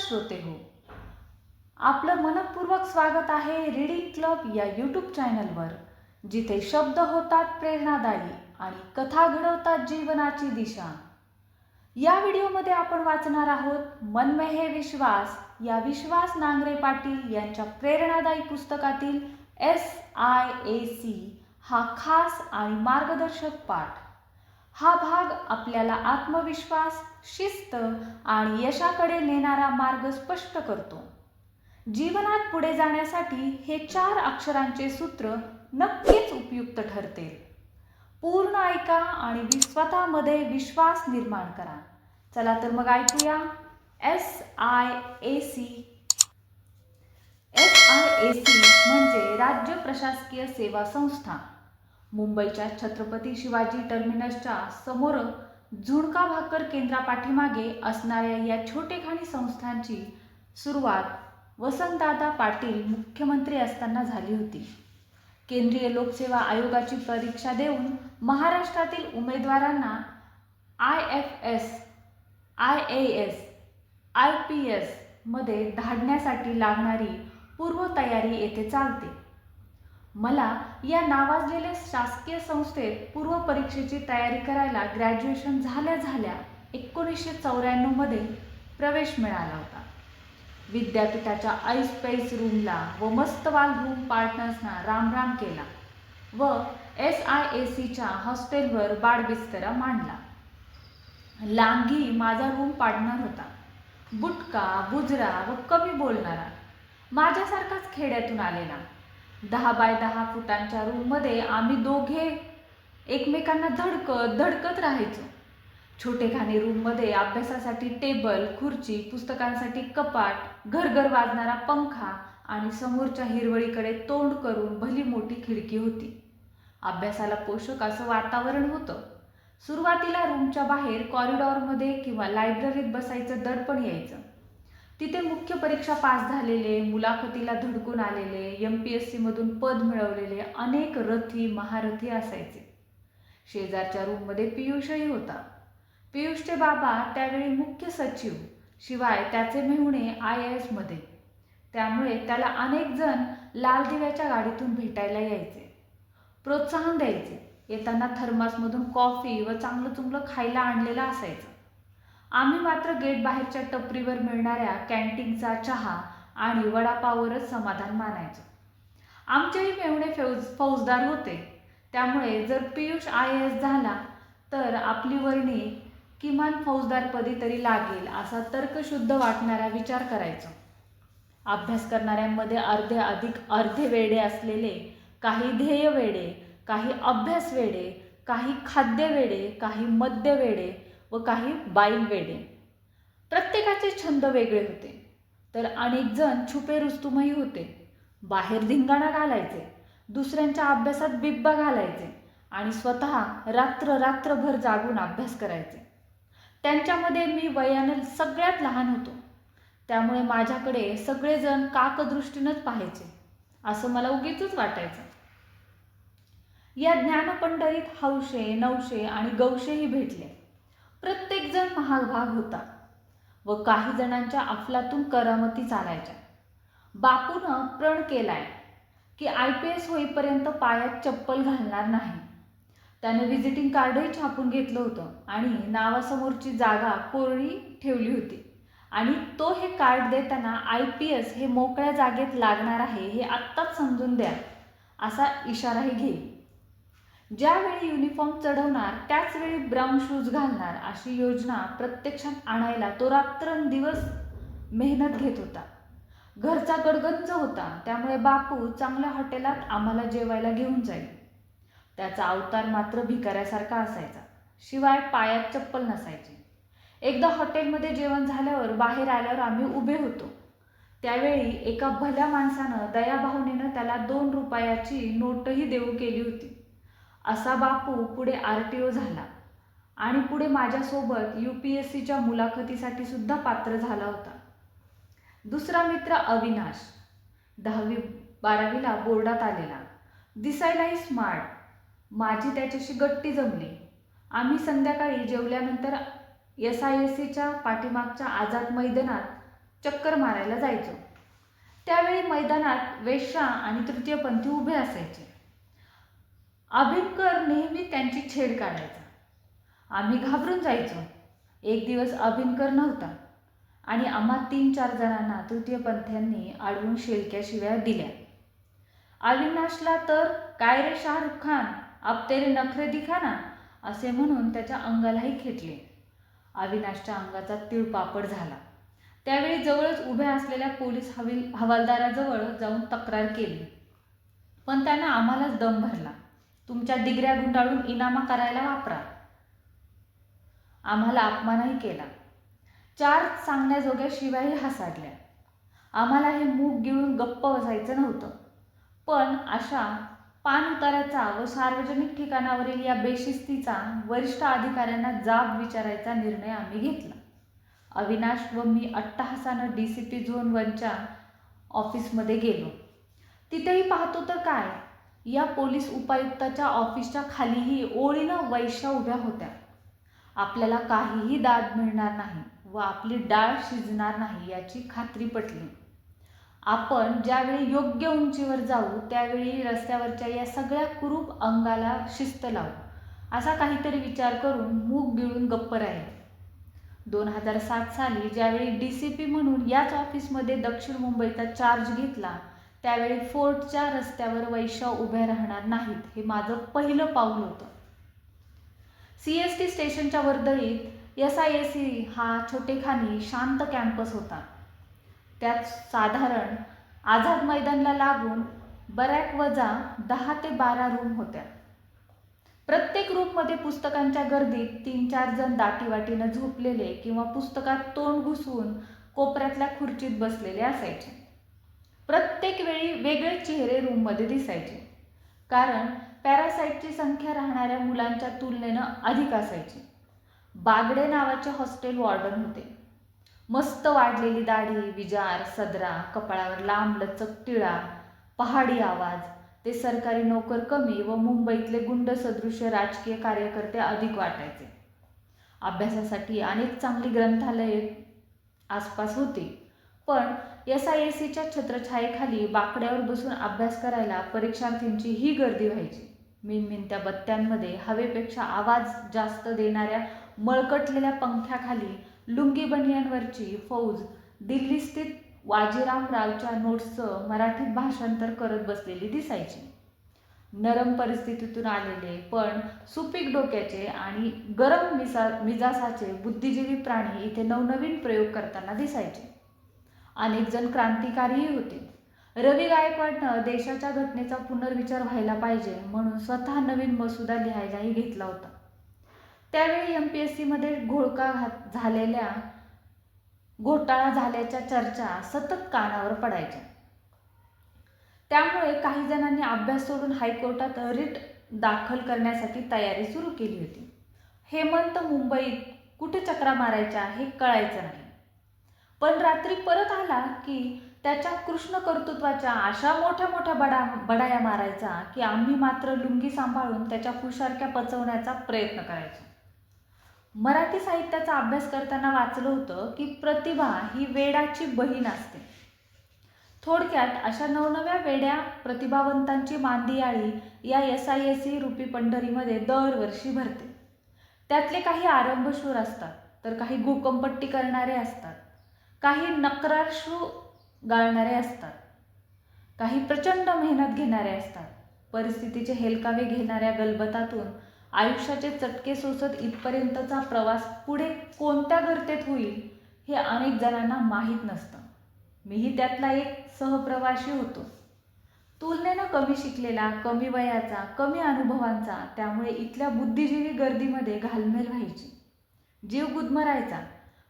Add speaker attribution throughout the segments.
Speaker 1: श्रोते हो. आपलं मनपूर्वक स्वागत आहे रीडिंग क्लब या यूट्यूब चॅनलवर जिथे शब्द होतात प्रेरणादायी आणि कथा घडवतात जीवनाची दिशा. या व्हिडिओमध्ये आपण वाचणार आहोत मन हे विश्वास या विश्वास नांगरे पाटील यांच्या प्रेरणादायी पुस्तकातील एस आय ए सी हा खास आणि मार्गदर्शक पाठ. हा भाग आपल्याला आत्मविश्वास शिस्त आणि यशाकडे नेणारा मार्ग स्पष्ट करतो. जीवनात पुढे जाण्यासाठी हे चार अक्षरांचे सूत्र नक्कीच उपयुक्त ठरते. पूर्ण ऐका आणि स्वतःमध्ये विश्वास निर्माण करा. चला तर मग ऐकूया. S I A C. S I A C म्हणजे राज्य प्रशासकीय सेवा संस्था. मुंबईच्या छत्रपती शिवाजी टर्मिनसच्या समोर झुणका भाकर केंद्रापाठीमागे असणाऱ्या या छोटेखानी संस्थांची सुरुवात वसंतदादा पाटील मुख्यमंत्री असताना झाली होती. केंद्रीय लोकसेवा आयोगाची परीक्षा देऊन महाराष्ट्रातील उमेदवारांना I F S I A S I P एसमध्ये धाडण्यासाठी लागणारी पूर्वतयारी येथे चालते. मला या नावाजलेल्या शासकीय संस्थेत पूर्व परीक्षेची तयारी करायला ग्रॅज्युएशन झाल्या झाल्या एकोणीसशे चौऱ्याण्णवमध्ये प्रवेश मिळाला होता. विद्यापीठाच्या ऐस पैस रूमला व मस्तवाल रूम पार्टनर्सना राम राम केला व एस आय ए सीच्या हॉस्टेलवर बाडबिस्तरा मांडला. लांगी माझा रूम पार्टनर होता. बुटका बुजरा व कमी बोलणारा. माझ्यासारखाच खेड्यातून आलेला. दहा बाय दहा फुटांच्या रूममध्ये आम्ही दोघे एकमेकांना धडकत धडकत राहायचो. छोटेखानी रूममध्ये अभ्यासासाठी टेबल खुर्ची पुस्तकांसाठी कपाट घरघर वाजणारा पंखा आणि समोरच्या हिरवळीकडे तोंड करून भली मोठी खिडकी होती. अभ्यासाला पोषक असं वातावरण होतं. सुरुवातीला रूमच्या बाहेर कॉरिडॉरमध्ये किंवा लायब्ररीत बसायचं दडपण यायचं. तिथे मुख्य परीक्षा पास झालेले मुलाखतीला धडकून आलेले एम पी एस सीमधून पद मिळवलेले अनेक रथी महारथी असायचे. शेजारच्या रूममध्ये पियुषही होता. पियुषचे बाबा त्यावेळी मुख्य सचिव शिवाय त्याचे मेहुणे आय ए एसमध्ये त्यामुळे त्याला अनेक जण लाल दिव्याच्या गाडीतून भेटायला यायचे. प्रोत्साहन द्यायचे. येताना थर्मासमधून कॉफी व चांगलं चुंगलं खायला आणलेलं असायचं. आम्ही मात्र गेट बाहेरच्या टपरीवर मिळणाऱ्या कॅन्टीनचा चहा आणि वडापावरच समाधान मानायचो. आमचेही मेवणे फौज फौजदार होते. त्यामुळे जर पियुष आय एस झाला तर आपली वर्णी किमान फौजदारपदी तरी लागेल असा तर्कशुद्ध वाटणारा विचार करायचो. अभ्यास करणाऱ्यांमध्ये अर्धे अधिक अर्धे वेडे असलेले काही ध्येय वेडे काही अभ्यास वेडे काही खाद्य वेडे काही मद्य वेडे व काही बाईल वेडे प्रत्येकाचे छंद वेगळे होते. तर अनेक जण छुपे रुस्तुमही होते. बाहेर धिंगाणा घालायचे. दुसऱ्यांच्या अभ्यासात बिब्बा घालायचे. आणि स्वतः रात्र रात्रभर जागून अभ्यास करायचे. त्यांच्यामध्ये मी वयाने सगळ्यात लहान होतो. त्यामुळे माझ्याकडे सगळेजण काकदृष्टीनंच पाहायचे. असं मला उगीच वाटायचं. या ज्ञानपंढरीत हौशे नवशे आणि गौशेही भेटले. प्रत्येकजण महाभाग होता व काही जणांच्या अफलातून करामती चालायच्या. बापूनं प्रण केलाय की आय पी एस होईपर्यंत पायात चप्पल घालणार नाही. त्याने व्हिजिटिंग कार्डही छापून घेतलं होतं आणि नावासमोरची जागा कोरडी ठेवली होती आणि तो हे कार्ड देताना आय पी एस हे मोकळ्या जागेत लागणार आहे हे आत्ताच समजून द्या असा इशाराही घेईल. ज्यावेळी युनिफॉर्म चढवणार त्याचवेळी ब्राऊन शूज घालणार अशी योजना प्रत्यक्षात आणायला तो रात्रंदिवस मेहनत घेत होता. घरचा गडगंज होता त्यामुळे बापू चांगल्या हॉटेलात आम्हाला जेवायला घेऊन जाईल. त्याचा अवतार मात्र भिकाऱ्यासारखा असायचा शिवाय पायात चप्पल नसायची. एकदा हॉटेलमध्ये जेवण झाल्यावर बाहेर आल्यावर आम्ही उभे होतो. त्यावेळी एका भल्या माणसानं दयाभावनेनं त्याला दोन रुपयाची नोटही देऊ केली होती. असा बापू पुढे आर टी ओ झाला. आणि पुढे माझ्यासोबत यू पी एस सीच्या मुलाखतीसाठी सुद्धा पात्र झाला होता. दुसरा मित्र अविनाश दहावी बारावीला बोर्डात आलेला. दिसायलाही स्मार्ट. माझी त्याच्याशी गट्टी जमली. आम्ही संध्याकाळी जेवल्यानंतर एस आय एस सीच्या पाठीमागच्या आझाद मैदानात चक्कर मारायला जायचो. त्यावेळी मैदानात वेश्या आणि तृतीयपंथी उभे असायचे. अभिनकर नेहमी त्यांची छेड काढायचा. आम्ही घाबरून जायचो. एक दिवस अभिनकर नव्हता. आणि आम्हा तीन चार जणांना तृतीयपंथ्यांनी अडवून शेलक्या दिल्या. अविनाशला तर काय रे शाहरुख खान? अब तेरे नखरे दिखा ना असे म्हणून त्याच्या अंगालाही खेटले अविनाशच्या अंगाचा तिळपापड झाला. त्यावेळी जवळच उभ्या असलेल्या पोलीस हवी हवालदाराजवळ जाऊन तक्रार केली. पण त्यानं आम्हालाच दम भरला. तुमच्या डिग्र्या गुंडाळून इनामा करायला वापरा. आम्हाला अपमानही केला. चार सांगण्याजोग्या शिवायही हसाडल्या. आम्हाला हे मूग गिळून गप्प बसायचं नव्हतं. पण अशा पानउताराचा व सार्वजनिक ठिकाणावरील या बेशिस्तीचा वरिष्ठ अधिकाऱ्यांना जाब विचारायचा निर्णय आम्ही घेतला. अविनाश व मी अट्टहासानं डी सी पी झोन वनच्या ऑफिसमध्ये गेलो. तिथेही पाहतो तर काय? या पोलीस उपायुक्ताच्या ऑफिसच्या खालीही ओळीनं वैश्या उभ्या होत्या. आपल्याला काहीही दाद मिळणार नाही व आपली डाळ शिजणार नाही याची खात्री पटली. आपण ज्यावेळी योग्य उंचीवर जाऊ त्यावेळी रस्त्यावरच्या या सगळ्या कुरूप अंगाला शिस्त लावू. असा काहीतरी विचार करून मूग गिळून गप्प राहील. दोन हजार सात साली ज्यावेळी डी सी पी म्हणून याच ऑफिसमध्ये दक्षिण मुंबईचा चार्ज घेतला त्यावेळी फोर्टच्या रस्त्यावर वैशव उभ्या राहणार नाहीत हे माझं पहिलं पाऊल होतं. सी एस टी स्टेशनच्या वर्दळीत एस आय एस सी हा छोटेखानी शांत कॅम्पस होता. त्यात साधारण आझाद मैदानला लागून बऱ्याक वजा दहा ते बारा रूम होत्या. प्रत्येक रूममध्ये पुस्तकांच्या गर्दीत तीन चार जण दाटीवाटीनं झोपलेले किंवा पुस्तकात तोंड घुसवून कोपऱ्यातल्या खुर्चीत बसलेले असायचे. प्रत्येक वेळी वेगळे चेहरे रूममध्ये दिसायचे. कारण पॅरासाईटची संख्या राहणाऱ्या मुलांच्या तुलनेनं अधिक असायची. बागडे नावाचे हॉस्टेल वॉर्डन होते. मस्त वाढलेली दाढी विजार सदरा कपाळावर लांब लचक टिळा पहाडी आवाज ते सरकारी नोकर कमी व मुंबईतले गुंड सदृश्य राजकीय कार्यकर्ते अधिक वाटायचे. अभ्यासासाठी अनेक चांगली ग्रंथालये आसपास होती पण एस आय एस सीच्या छत्रछायेखाली बाकड्यावर बसून अभ्यास करायला परीक्षार्थींची ही गर्दी व्हायची. मिनमिनत्या बत्त्यांमध्ये हवेपेक्षा आवाज जास्त देणाऱ्या मळकटलेल्या पंख्याखाली लुंगी बनियांवरची फौज दिल्लीस्थित वाजीराम रावच्या नोट्सचं मराठीत भाषांतर करत बसलेली दिसायची. नरम परिस्थितीतून आलेले पण सुपीक डोक्याचे आणि गरम मिसा मिजासाचे बुद्धिजीवी प्राणी इथे नवनवीन प्रयोग करताना दिसायचे. अनेक जण क्रांतिकारीही होते. रवी गायकवाडनं देशाच्या घटनेचा पुनर्विचार व्हायला पाहिजे म्हणून स्वतः नवीन मसुदा लिहायलाही घेतला होता. त्यावेळी एम पी एस सीमध्ये घोळका घात झालेल्या घोटाळा झाल्याच्या चर्चा सतत कानावर पडायच्या. त्यामुळे काही जणांनी अभ्यास सोडून हायकोर्टात रिट दाखल करण्यासाठी तयारी सुरू केली होती. हेमंत मुंबईत कुठे चक्रा मारायच्या हे कळायचं नाही. पण रात्री परत आला की त्याच्या कृष्ण कर्तृत्वाच्या अशा मोठ्या मोठ्या बडा बडाया मारायचा की आम्ही मात्र लुंगी सांभाळून त्याच्या खुशारक्या पचवण्याचा प्रयत्न करायचो. मराठी साहित्याचा अभ्यास करताना वाचलं होतं की प्रतिभा ही वेडाची बहीण असते. थोडक्यात अशा नवनव्या वेड्या प्रतिभावंतांची मांदियाळी या एस आय एस सी रुपी पंढरीमध्ये दरवर्षी भरते. त्यातले काही आरंभशूर असतात तर काही गोकंपट्टी करणारे असतात काही नक्रारशू गाळणारे असतात. काही प्रचंड मेहनत घेणारे असतात. परिस्थितीचे हेलकावे घेणाऱ्या गलबतातून आयुष्याचे चटके सोसत इथपर्यंतचा प्रवास पुढे कोणत्या गर्तेत होईल हे अनेक जणांना माहीत नसतं. मीही त्यातला एक सहप्रवासी होतो. तुलनेनं कमी शिकलेला कमी वयाचा कमी अनुभवांचा त्यामुळे इथल्या बुद्धिजीवी गर्दीमध्ये घालमेल व्हायची. जीव गुदमरायचा.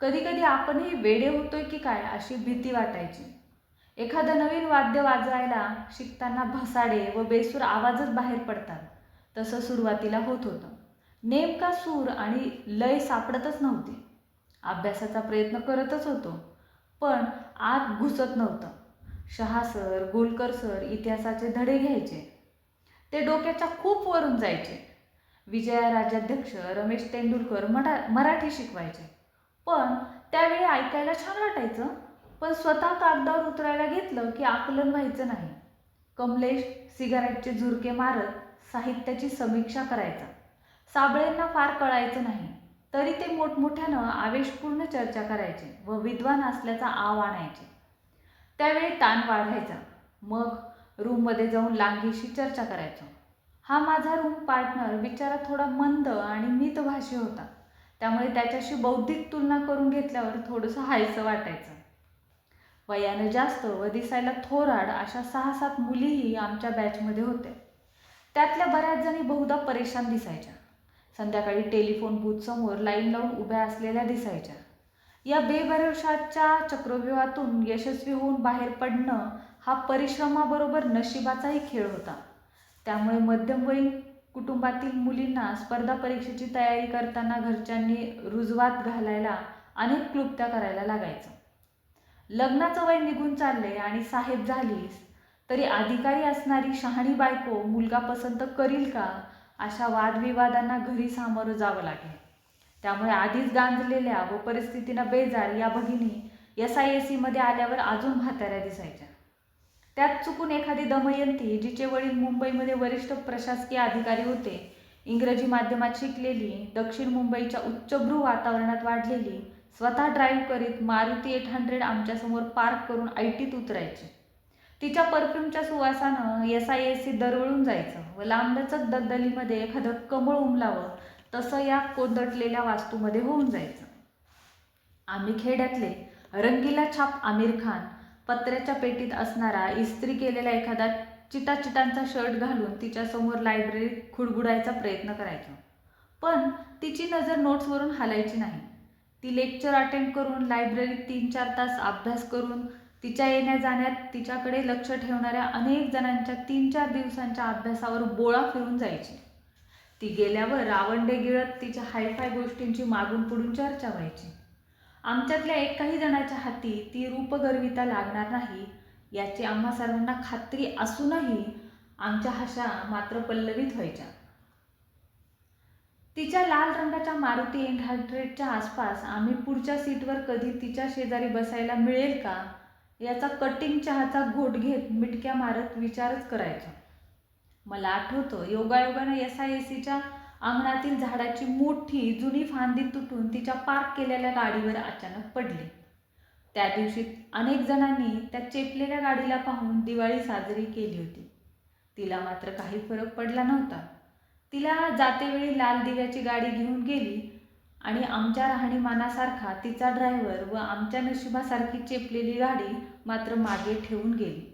Speaker 1: कधीकधी आपणही वेडे होतोय की काय अशी भीती वाटायची. एखादं नवीन वाद्य वाजवायला शिकताना भसाडे व बेसूर आवाजच बाहेर पडतात. तसं सुरुवातीला होत होतं. नेमका सूर आणि लय सापडतच नव्हती. अभ्यासाचा प्रयत्न करतच होतो पण आत घुसत नव्हतं. शहा सर गोलकर सर इतिहासाचे धडे घ्यायचे. ते डोक्याच्या खूप वरून जायचे. विजया राजाध्यक्ष रमेश तेंडुलकर मरा मराठी शिकवायचे. पण त्यावेळी ऐकायला छान वाटायचं. पण स्वतः कागदावर उतरायला घेतलं की आकलन व्हायचं नाही. कमलेश सिगारेटचे झुरके मारत साहित्याची समीक्षा करायचा. साबळेंना फार कळायचं नाही. तरी ते मोठमोठ्यानं आवेशपूर्ण चर्चा करायचे व विद्वान असल्याचा आव आणायचे. त्यावेळी ताण वाढायचा. मग रूममध्ये जाऊन लांगीशी चर्चा करायचो. हा माझा रूम पार्टनर बिचारा थोडा मंद आणि मितभाषी होता. त्यामुळे त्याच्याशी बौद्धिक तुलना करून घेतल्यावर थोडंसं हायसं वाटायचं. वयानं जास्त व दिसायला थोराड अशा सहा सात मुलीही आमच्या बॅचमध्ये होत्या. त्यातल्या बऱ्याच जणी बहुधा परेशान दिसायच्या. संध्याकाळी टेलिफोन बूथसमोर लाईन लावून उभ्या असलेल्या दिसायच्या. या बेभरवशाच्या चक्रव्यूहातून यशस्वी होऊन बाहेर पडणं हा परिश्रमाबरोबर नशिबाचाही खेळ होता. त्यामुळे मध्यमवयीन कुटुंबातील मुलींना स्पर्धा परीक्षेची तयारी करताना घरच्यांनी रुजवात घालायला अनेक क्लुप्त्या करायला लागायचं. लग्नाचं वय निघून चालले आणि साहेब झालीस तरी अधिकारी असणारी शहाणी बायको मुलगा पसंत करील का? अशा वादविवादांना घरी सामोरं जावं लागेल. त्यामुळे आधीच गांजलेल्या व परिस्थितीनं बेजार या भगिनी एस आय एस सीमध्ये आल्यावर अजून म्हाताऱ्या दिसायच्या. त्यात चुकून एखादी दमयंती जिचे वडील मुंबईमध्ये वरिष्ठ प्रशासकीय अधिकारी होते इंग्रजी माध्यमात शिकलेली दक्षिण मुंबईच्या उच्चभ्रू वातावरणात वाढलेली स्वतः ड्राईव्ह करीत मारुती एट हंड्रेड आमच्यासमोर पार्क करून आयटीत उतरायची. तिच्या परफ्यूमच्या सुवासानं एस आय एस सी दरवळून जायचं व लांबलचक दलदलीमध्ये एखादं कमळ उमलावं तसं या कोदटलेल्या वास्तूमध्ये होऊन जायचं. आम्ही खेड्यातले रंगीला छाप आमिर खान पत्र्याच्या पेटीत असणारा इस्त्री केलेला एखादा चिटाचिटांचा शर्ट घालून तिच्यासमोर लायब्ररीत खुडबुडायचा प्रयत्न करायचो. पण तिची नजर नोट्सवरून हालायची नाही. ती लेक्चर अटेंड करून लायब्ररीत तीन चार तास अभ्यास करून तिच्या येण्या जाण्यात तिच्याकडे लक्ष ठेवणाऱ्या अनेक जणांच्या तीन चार दिवसांच्या अभ्यासावर बोळा फिरून जायची. ती गेल्यावर रावंडे गिळत तिच्या हायफाय गोष्टींची मागून पुढून चर्चा व्हायची. आमच्यातल्या एकाही जणाच्या हाती ती रूपगर्विता लागणार नाही याची आम्हा सर्वांना खात्री असूनही आमच्या हशा मात्र पल्लवित व्हायच्या. तिच्या लाल रंगाच्या मारुती एट हंड्रेडच्या आसपास आम्ही पुढच्या सीटवर कधी तिच्या शेजारी बसायला मिळेल का याचा कटिंग चहाचा घोट घेत मिटक्या मारत विचारच करायचो. मला आठवतं योगायोगानं एस आय एस सीच्या अंगणातील झाडाची मोठी जुनी फांदी तुटून तिच्या पार्क केलेल्या गाडीवर अचानक पडली. त्या दिवशी अनेक जणांनी त्या चेपलेल्या गाडीला पाहून दिवाळी साजरी केली होती. तिला मात्र काही फरक पडला नव्हता. तिला जातेवेळी लाल दिव्याची गाडी घेऊन गेली आणि आमच्या राहणीमानासारखा तिचा ड्रायव्हर व आमच्या नशिबासारखी चेपलेली गाडी मात्र मागे ठेवून गेली.